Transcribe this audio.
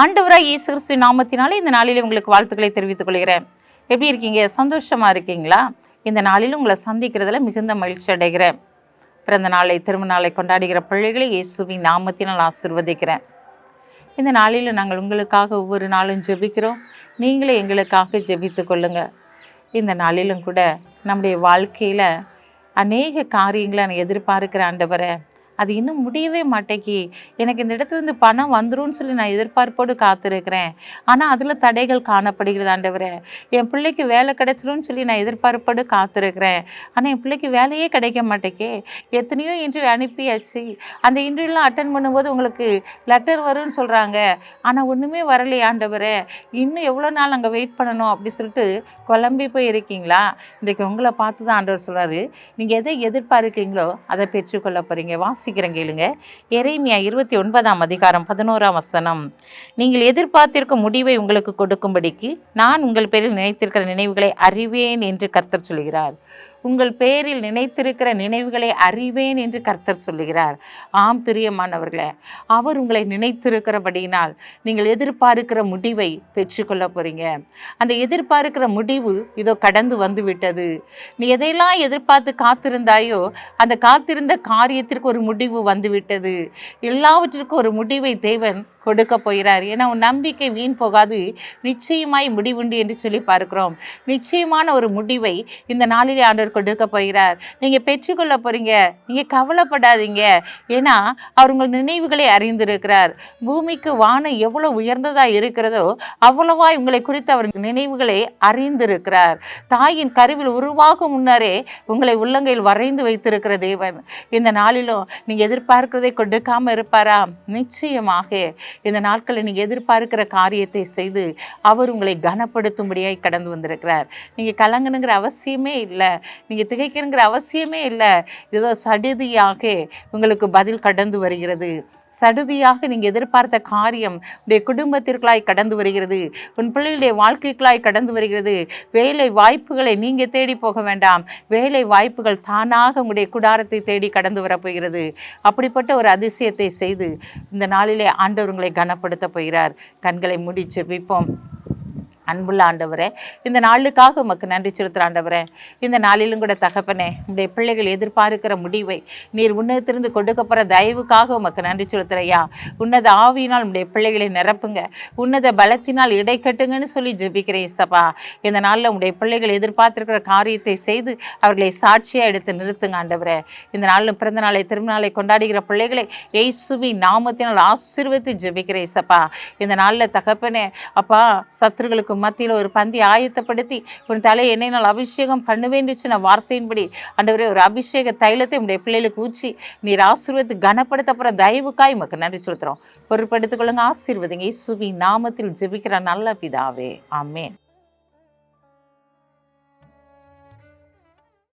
ஆண்டவராக இயேசு கிறிஸ்து நாமத்தினாலே இந்த நாளில் உங்களுக்கு வாழ்த்துக்களை தெரிவித்துக் கொள்கிறேன். எப்படி இருக்கீங்க? சந்தோஷமாக இருக்கீங்களா? இந்த நாளில் உங்களை சந்திக்கிறதுல மிகுந்த மகிழ்ச்சி அடைகிறேன். பிறந்த நாளை திருமண நாளை கொண்டாடுகிற பிள்ளைகளை இயேசுவின் நாமத்தினால் ஆசிர்வதிக்கிறேன். இந்த நாளில் நாங்கள் உங்களுக்காக ஒவ்வொரு நாளும் ஜெபிக்கிறோம். நீங்களே எங்களுக்காக ஜெபித்து கொள்ளுங்க. இந்த நாளிலும் கூட நம்முடைய வாழ்க்கையில் அநேக காரியங்களை நான் எதிர்பார்க்கிற ஆண்டவரை அது இன்னும் முடியவே மாட்டேங்கி எனக்கு இந்த இடத்துல இருந்து பணம் வந்துடும் சொல்லி நான் எதிர்பார்ப்போடு காத்திருக்கிறேன். ஆனால் அதில் தடைகள் காணப்படுகிறது ஆண்டவரே. என் பிள்ளைக்கு வேலை கிடைச்சிரும்னு சொல்லி நான் எதிர்பார்ப்போடு காத்திருக்கிறேன். ஆனால் என் பிள்ளைக்கு வேலையே கிடைக்க மாட்டேக்கே. எத்தனையோ இன்டர்வியூ அனுப்பியாச்சு. அந்த இன்டர்வியூலாம் அட்டன் பண்ணும்போது உங்களுக்கு லெட்டர் வரும்னு சொல்கிறாங்க ஆனால் ஒன்றுமே வரலையே ஆண்டவரே. இன்னும் எவ்வளோ நாள் அங்கே வெயிட் பண்ணணும் அப்படி சொல்லிட்டு குழம்பி போய் இருக்கீங்களா? இன்றைக்கு உங்களை பார்த்து தான் ஆண்டவர் சொல்கிறாரு நீங்கள் எதை எதிர்பார்க்கிறீங்களோ அதை பெற்றுக்கொள்ள போகிறீங்க வாசிக்கிறேன் கேளுங்க. எரேமியா இருபத்தி ஒன்பதாம் அதிகாரம் பதினோராம் வசனம். நீங்கள் எதிர்பார்த்திருக்கும் முடிவை உங்களுக்கு கொடுக்கும்படிக்கு நான் உங்கள் பேரில் நினைத்திருக்கிற நினைவுகளை அறிவேன் என்று கர்த்தர் சொல்கிறார். உங்கள் பேரில் நினைத்திருக்கிற நினைவுகளை அறிவேன் என்று கர்த்தர் சொல்லுகிறார். ஆம் பிரியமானவர்களே அவர் உங்களை நினைத்திருக்கிறபடியினால் நீங்கள் எதிர்பார்க்கிற முடிவை பெற்றுக்கொள்ள போறீங்க. அந்த எதிர்பார்க்கிற முடிவு இதோ கடந்து வந்து விட்டது நீ எதையெல்லாம் எதிர்பார்த்து காத்திருந்தாயோ அந்த காத்திருந்த காரியத்திற்கு ஒரு முடிவு வந்து விட்டது எல்லாவற்றிற்கும் ஒரு முடிவை தேவன் கொடுக்க போகிறார். ஏன்னா உன் நம்பிக்கை வீண் போகாது. நிச்சயமாய் முடிவுண்டு என்று சொல்லி பார்க்கிறோம். நிச்சயமான ஒரு முடிவை இந்த நாளிலே ஆண்டவர் கொடுக்க போகிறார். நீங்கள் பெற்றுக்கொள்ள போறீங்க. நீங்கள் கவலைப்படாதீங்க. ஏன்னா அவர் உங்கள் நினைவுகளை அறிந்திருக்கிறார். பூமிக்கு வானம் எவ்வளவு உயர்ந்ததாக இருக்கிறதோ அவ்வளவா உங்களை குறித்து அவர் நினைவுகளை அறிந்திருக்கிறார். தாயின் கருவில் உருவாகும் முன்னரே உங்களை உள்ளங்கையில் வரைந்து வைத்திருக்கிற தேவன். இந்த நாளிலும் நீங்கள் எதிர்பார்க்கிறதை கொடுக்காம இருப்பாரா நிச்சயமாக. இந்த நாட்களில் நீங்கள் எதிர்பார்க்கிற காரியத்தை செய்து அவர் உங்களை கனப்படுத்தும்படியாக கடந்து வந்திருக்கிறார். நீங்கள் கலங்கணுங்கிற அவசியமே இல்லை. நீங்கள் திகைக்கணுங்கிற அவசியமே இல்லை. ஏதோ சடுதியாக உங்களுக்கு பதில் கடந்து வருகிறது. சடுதியாக நீங்கள் எதிர்பார்த்த காரியம் உடைய குடும்பத்திற்குள்ளாய் கடந்து வருகிறது. உன் பிள்ளைகளுடைய வாழ்க்கைக்குள்ளாய் கடந்து வருகிறது. வேலை வாய்ப்புகளை நீங்கள் தேடி போக வேண்டாம். வேலை வாய்ப்புகள் தானாக உங்களுடைய குடாரத்தை தேடி கடந்து வரப்போகிறது அப்படிப்பட்ட ஒரு அதிசயத்தை செய்து இந்த நாளிலே ஆண்டவர் உங்களை கனப்படுத்த போகிறார். கண்களை முடிச்சு விப்போம் அன்புள்ள ஆண்டவரே இந்த நாளுக்காக உமக்கு நன்றி செலுத்துகிற ஆண்டவரே. இந்த நாளிலும் கூட தகப்பனே உடைய பிள்ளைகள் எதிர்பார்க்கிற முடிவை நீர் உன்னதத்திலிருந்து கொடுக்க போகிற தயவுக்காக உமக்கு நன்றி செலுத்துறையா. உன்னத ஆவியினால் உடைய பிள்ளைகளை நிரப்புங்க. உன்னத பலத்தினால் இடை கட்டுங்கன்னு சொல்லி ஜெபிக்கிறேன் இசப்பா இந்த நாளில் உடைய பிள்ளைகள் எதிர்பார்த்திருக்கிற காரியத்தை செய்து அவர்களை சாட்சியாக எடுத்து நிறுத்துங்க ஆண்டவரே. இந்த நாளில் பிறந்த நாளை திரும்ப நாளை கொண்டாடுகிற பிள்ளைகளை இயேசுவி நாமத்தினால் ஆசீர்வதித்து ஜெபிக்கிறேன் இசப்பா இந்த நாளில் தகப்பனே அப்பா சத்துருகளுக்கு மத்தியில் ஒரு பந்தி ஆயத்தப்படுத்தி உன் தலையை என்னை நாள் அபிஷேகம் பண்ணுவேன் சொன்ன வார்த்தையின்படி ஆண்டவரே ஒரு அபிஷேக தைலத்தை உடைய பிள்ளைகளுக்கு ஊச்சி நீர் ஆசீர்வத்து கனப்படுத்த போகிற தயவுக்காய் உமக்கு நன்றி செலுத்துகிறோம் பொருட்படுத்திக் கொள்ளுங்க. ஆசீர்வதிங்க. இயேசுவின் நாமத்தில் ஜெபிக்கிற நல்ல பிதாவே. ஆமேன்.